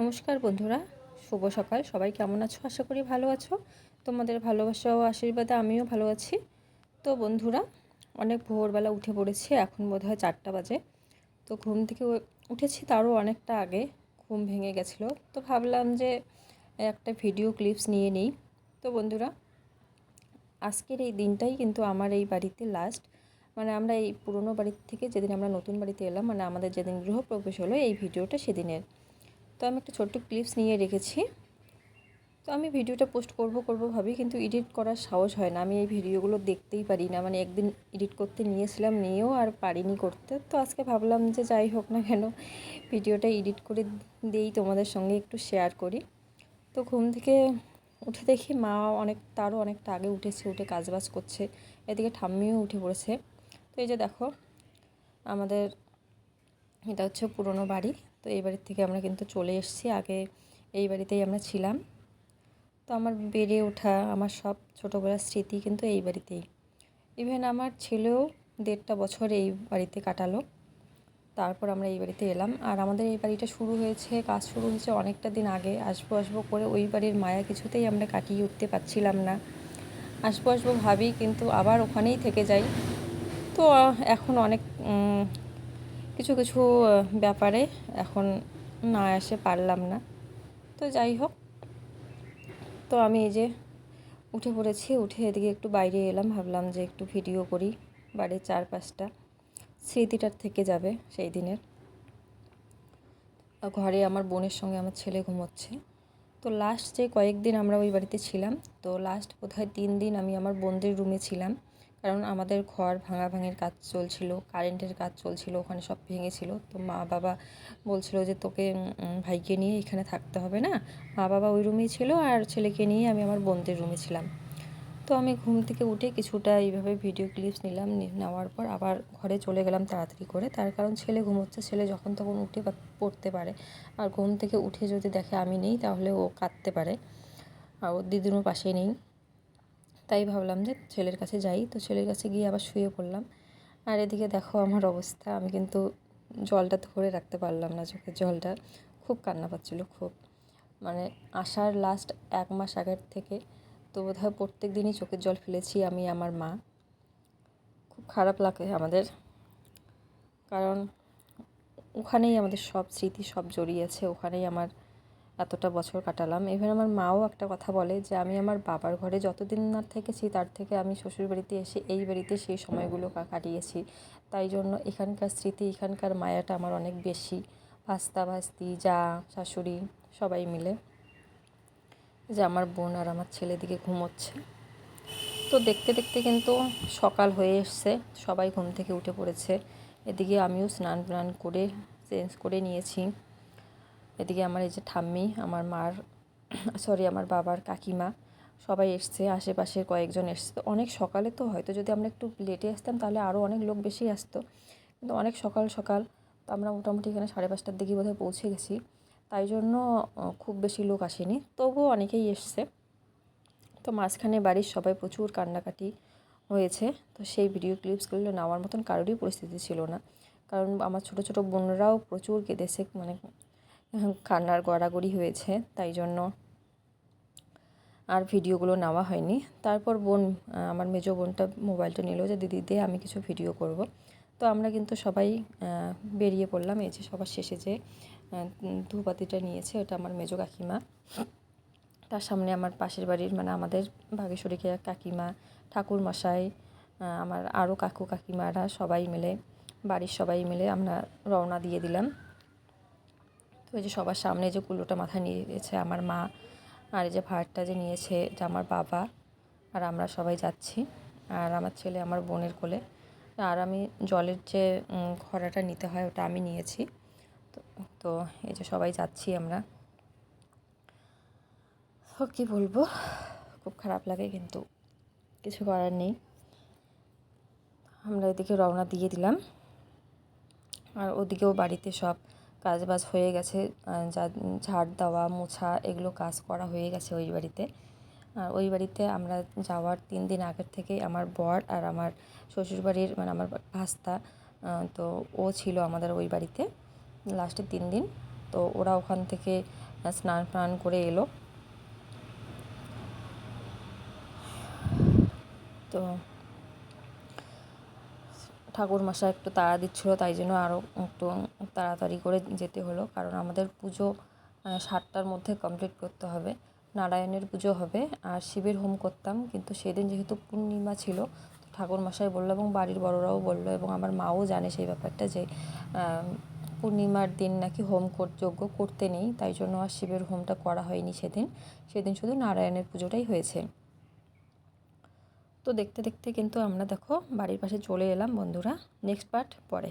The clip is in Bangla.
নমস্কার বন্ধুরা, শুভ সকাল। সবাই কেমন আছো? আশা করি ভালো আছো। তোমাদের ভালোবাসা ও আশীর্বাদে আমিও ভালো আছি। তো বন্ধুরা, অনেক ভোরবেলা উঠে পড়েছি, এখন বোধ হয় চারটা বাজে। তো ঘুম থেকে উঠেছি তারও অনেকটা আগে, ঘুম ভেঙে গেছিল। তো ভাবলাম যে, একটা ভিডিও ক্লিপস নিয়ে নিই। তো বন্ধুরা, আজকের এই দিনটাই কিন্তু আমার এই বাড়িতে লাস্ট মানে আমরা এই পুরনো বাড়ির থেকে যেদিন আমরা নতুন বাড়িতে এলাম মানে আমাদের যেদিন গৃহপ্রবেশ হলো, এই ভিডিওটা সেদিনের। তো আমি একটা ছোট্ট ক্লিপস নিয়ে রেখেছি। তো আমি ভিডিওটা পোস্ট করব করব ভাবি, কিন্তু এডিট করার সাহস হয় না। আমি এই ভিডিওগুলো দেখতেই পারি না। মানে একদিন এডিট করতে নিয়েছিলাম নিয়েও আর পারিনি করতে। তো আজকে ভাবলাম যে যাই হোক না কেন, ভিডিওটা এডিট করে দিই, তোমাদের সঙ্গে একটু শেয়ার করি। তো ঘুম থেকে উঠে দেখি মা অনেক, তারও অনেকটা আগে উঠেছে, উঠে কাজবাজ করছে। এদিকে ঠাম্মিও উঠে পড়েছে। তো এই যে দেখো, আমাদের এটা হচ্ছে পুরনো বাড়ি। তো এই বাড়ির থেকে আমরা কিন্তু চলে এসেছি। আগে এই বাড়িতেই আমরা ছিলাম। তো আমার বেড়ে ওঠা, আমার সব ছোটোবেলার স্মৃতি কিন্তু এই বাড়িতেই। ইভেন আমার ছেলেও দেড়টা বছর এই বাড়িতে কাটালো। তারপর আমরা এই বাড়িতে এলাম। আর আমাদের এই বাড়িটা শুরু হয়েছে, কাজ শুরু হয়েছে অনেকটা দিন আগে। আসব আসব করে ওই বাড়ির মায়া কিছুতেই আমরা কাটিয়ে উঠতে পারছিলাম না। আসব আসব ভাবি কিন্তু আবার ওখানেই থেকে যাই তো এখন অনেক কিছু কিছু ব্যাপারে এখন না এসে পারলাম না। তো যাই হোক, তো আমি এই যে উঠে পড়েছি, উঠে এদিকে একটু বাইরে এলাম, ভাবলাম যে একটু ভিডিও করি, বাড়ির চারপাশটা, স্মৃতিটার থেকে যাবে সেই দিনের। ঘরে আমার বোনের সঙ্গে আমার ছেলে ঘুমোচ্ছে। তো লাস্ট যে কয়েকদিন আমরা ওই বাড়িতে ছিলাম, তো লাস্ট বোধহয় তিন দিন আমি আমার বোনদের রুমে ছিলাম। কারণ আমাদের ঘর ভাঙা ভাঙাভাঙির কাজ চলছিল কারেন্টের কাজ চলছিল, ওখানে সব ভেঙেছিল। তো মা বাবা বলছিল যে তোকে ভাইকে নিয়ে এখানে থাকতে হবে না? মা বাবা ওই রুমেই ছিল আর ছেলেকে নিয়ে আমি আমার বোনদের রুমে ছিলাম। তো আমি ঘুম থেকে উঠে কিছুটা এইভাবে ভিডিও ক্লিপস নিলাম নেওয়ার পর আবার ঘরে চলে গেলাম তাড়াতাড়ি করে। তার কারণ ছেলে ঘুমোচ্ছে, ছেলে যখন তখন উঠে পড়তে পারে। আর ঘুম থেকে উঠে যদি দেখে আমি নেই, তাহলে ও কাঁদতে পারে। আর ওর দিদিরও পাশে নেই। তাই ভাবলাম যে ছেলের কাছে যাই। তো ছেলের কাছে গিয়ে আবার শুয়ে পড়লাম। আর এদিকে দেখো আমার অবস্থা, আমি কিন্তু জলটা ধরে রাখতে পারলাম না চোখের জলটা। খুব কান্না পাচ্ছিল, খুব। মানে আসার লাস্ট এক মাস আগের থেকে তো বোধহয় প্রত্যেক দিনই চোখের জল ফেলেছি আমি, আমার মা। খুব খারাপ লাগে আমাদের। কারণ ওখানেই আমাদের সব স্মৃতি সব জড়িয়ে আছে, ওখানেই আমার এতটা বছর কাটালাম। এবার আমার মাও একটা কথা বলে যে, আমি আমার বাবার ঘরে যতদিন না থেকেছি, তার থেকে আমি শ্বশুরবাড়িতে এসে এই বাড়িতে সেই সময়গুলো কাটিয়েছি। তাই জন্য এখানকার স্মৃতি, এখানকার মায়াটা আমার অনেক বেশি। ভাস্তা ভাস্তি, যা, শাশুড়ি, সবাই মিলে যে, আমার বোন আর আমার ছেলে দিকে ঘুমোচ্ছে। তো দেখতে দেখতে কিন্তু সকাল হয়ে এসছে। সবাই ঘুম থেকে উঠে পড়েছে। এদিকে আমিও স্নান টান করে, চেঞ্জ করে নিয়েছি। এদিকে আমার এই যে ঠাম্মি, আমার মার সরি আমার বাবার কাকিমা, সবাই এসছে, আশেপাশের কয়েকজন এসছে। অনেক সকালে তো হয়তো যদি আমরা একটু লেটে আসতাম, তাহলে আরও অনেক লোক বেশি আসতো। কিন্তু অনেক সকাল সকাল তো আমরা মোটামুটি এখানে সাড়ে পাঁচটার দিকে বোধহয় পৌঁছে গেছি। তাই জন্য খুব বেশি লোক আসেনি। তবুও অনেকেই এসছে। তো মাঝখানে বাড়ির সবাই প্রচুর কান্নাকাটি হয়েছে। তো সেই ভিডিও ক্লিপসগুলো নেওয়ার মতন কারোরই পরিস্থিতি ছিল না। কারণ আমার ছোট ছোট বোনরাও প্রচুর কেঁদেছে মানে কান্নার গড়াগড়ি হয়েছে তাই জন্য আর ভিডিওগুলো নেওয়া হয়নি। তারপর বোন আমার মেজো বোনটা মোবাইলটা নিল যে দিদি দে আমি কিছু ভিডিও করব। তো আমরা কিন্তু সবাই বেরিয়ে পড়লাম। এই যে সবার শেষে যে আহ, ধূপবাতিটা নিয়েছে ওটা আমার মেজো কাকিমা। তার সামনে আমার পাশের বাড়ির মানে আমাদের ভাগেশ্বরীকে কাকিমা ঠাকুর মশাই আমার আরও কাকু কাকিমারা সবাই মিলে বাড়ির সবাই মিলে আমরা রওনা দিয়ে দিলাম। তো এই যে সবার সামনে যে কুলোটা মাথায় নিয়েছে আমার মা আর এই যে ভাড়টা যে নিয়েছে এটা আমার বাবা আর আমরা সবাই যাচ্ছি আর আমার ছেলে আমার বোনের কোলে। আর আমি জলের যে ঘড়াটা নিতে হয় ওটা আমি নিয়েছি। তো তো এই যে সবাই যাচ্ছি আমরা। তো কী বলব? খুব খারাপ লাগে কিন্তু কিছু করার নেই। আমরা এদিকে রওনা দিয়ে দিলাম। আর ওদিকেও বাড়িতে সব কাজ বাজ হয়ে গেছে যা ঝাড় দেওয়া, মোছা এগুলো কাজ করা হয়ে গেছে ওই বাড়িতে। আর ওই বাড়িতে আমরা যাওয়ার তিন দিন আগের থেকেই আমার বর আর আমার শ্বশুরবাড়ির মানে আমার ভাস্তা তো ও ছিল আমাদের ওই বাড়িতে লাস্টে তিন দিন। তো ওরা ওখান থেকে স্নান ফান করে এলো। তো ঠাকুর মশা একটু তাড়া দিচ্ছিল, তাই জন্য আরও একটু তাড়াতাড়ি করে যেতে হলো। কারণ আমাদের পুজো সাতটার মধ্যে কমপ্লিট করতে হবে। নারায়ণের পুজো হবে, আর শিবের হোম করতাম। কিন্তু সেদিন যেহেতু পূর্ণিমা ছিল ঠাকুর মশাই বলল এবং বাড়ির বড়রাও বলল এবং আমার মাও জানে সেই ব্যাপারটা যে পূর্ণিমার দিন নাকি হোম যজ্ঞ করতে নেই। তাই জন্য আর শিবের হোমটা করা হয়নি সেদিন। সেদিন শুধু নারায়ণের পুজোটাই হয়েছে। তো দেখতে দেখতে কিন্তু আমরা দেখো বাড়ির পাশে চলে এলাম বন্ধুরা। নেক্সট পার্ট পরে।